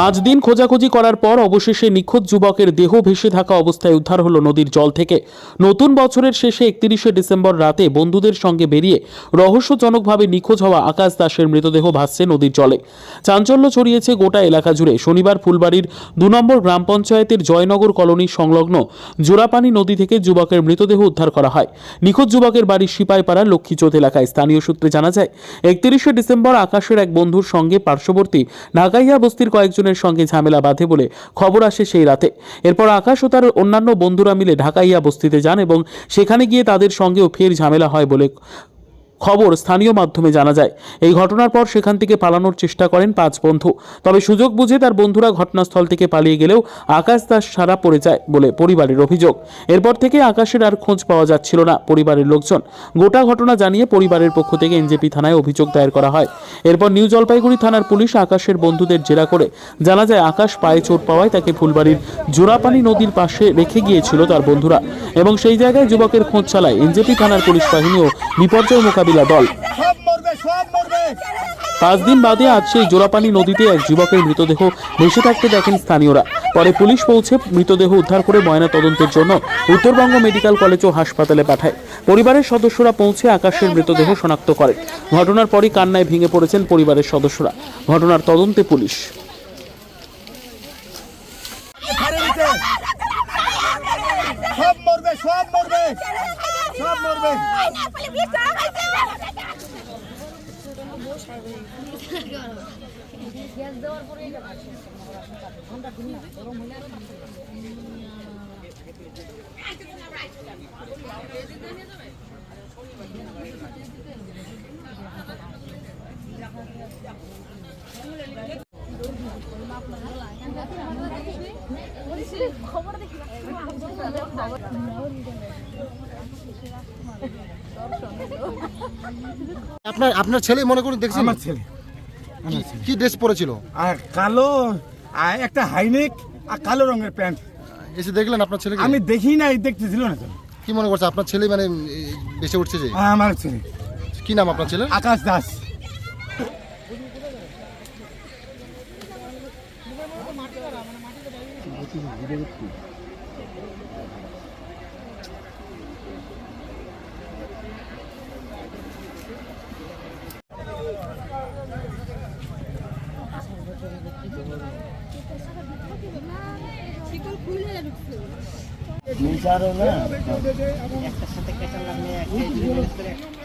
পাঁচ দিন খোঁজাখুঁজি করার পর অবশেষে নিখোঁজ যুবকের দেহ ভেসে থাকা অবস্থায় উদ্ধার হলো নদীর জল থেকে। নতুন বছরের শেষে একত্রিশে ডিসেম্বর রাতে বন্ধুদের সঙ্গে বেরিয়ে রহস্যজনকভাবে নিখোঁজ হওয়া আকাশ দাসের মৃতদেহ ভাসছে নদীর জলে। চাঞ্চল্য ছড়িয়েছে গোটা এলাকা জুড়ে। শনিবার ফুলবাড়ির দু নম্বর গ্রাম পঞ্চায়েতের জয়নগর কলোনি সংলগ্ন জোড়াপানি নদী থেকে যুবকের মৃতদেহ উদ্ধার করা হয়। নিখোঁজ যুবকের বাড়ি সিপাইপাড়ার লক্ষ্মীচোত এলাকায়। স্থানীয় সূত্রে জানা যায়, একত্রিশে ডিসেম্বর আকাশের এক বন্ধুর সঙ্গে পার্শ্ববর্তী ঢাকাইয়া বস্তির কয়েকজনের সঙ্গে ঝামেলা বাঁধে বলে খবর আসে সেই রাতে। এরপর আকাশ ও তার অন্যান্য বন্ধুরা মিলে ঢাকাইয়া বস্তিতে যান এবং সেখানে গিয়ে তাদের সঙ্গেও ফের ঝামেলা হয় বলে খবর স্থানীয় মাধ্যমে জানা যায়। এই ঘটনার পর সেখান থেকে পালানোর চেষ্টা করেন পাঁচ বন্ধু। তবে সুযোগ বুঝে তার বন্ধুরা ঘটনাস্থল থেকে পালিয়ে গেলেও আকাশ দাস সারা পড়ে যায় বলে পরিবারের অভিযোগ। এরপর থেকে আকাশের আর খোঁজ পাওয়া যাচ্ছিল না পরিবারের লোকজন। গোটা ঘটনা জানিয়ে পরিবারের পক্ষ থেকে এনজেপি থানায় অভিযোগ দায়ের করা হয়। এরপর নিউ জলপাইগুড়ি থানার পুলিশ আকাশের বন্ধুদের জেরা করে। জানা যায়, আকাশ পায়ে চোট পাওয়ায় তাকে ফুলবাড়ির জোড়াপানি নদীর পাশে রেখে গিয়েছিল তার বন্ধুরা। এবং সেই জায়গায় যুবকের খোঁজ চালায় এনজেপি থানার পুলিশ বাহিনী ও বিপর্যয় মোকাবিলা দল। সব মরবে পাঁচ দিন বাদে আজ সেই জোড়াপানি নদীতে এক যুবকের মৃতদেহ ভেসে থাকতে দেখেন স্থানীয়রা। পরে পুলিশ পৌঁছে মৃতদেহ উদ্ধার করে ময়না তদন্তের জন্য উত্তরবঙ্গ মেডিকেল কলেজ ও হাসপাতালে পাঠায়। পরিবারের সদস্যরা পৌঁছে আকাশের মৃতদেহ শনাক্ত করে ঘটনার পরই কান্নায় ভেঙে পড়েছেন পরিবারের সদস্যরা। ঘটনার তদন্তে পুলিশ। সব মরবে সব মরবে। সব মরবে। আপনার আপনার ছেলে মনে করুন দেখছি। আমার ছেলে। কি- ড্রেস পরেছিল? আর কালো আর একটা হাইনেক আর কালো রঙের প্যান্ট। এসে দেখলেন আপনার ছেলেকে? আমি দেখি নাই দেখতেছিল না কি মনে করছে? আপনার ছেলে মানে বেঁচে উঠছে যে? আর আমার ছেলে। কি নাম আপনার ছেলে আকাশ দাস। মিজারও না একটা সাথে কেটে লাগলে একটা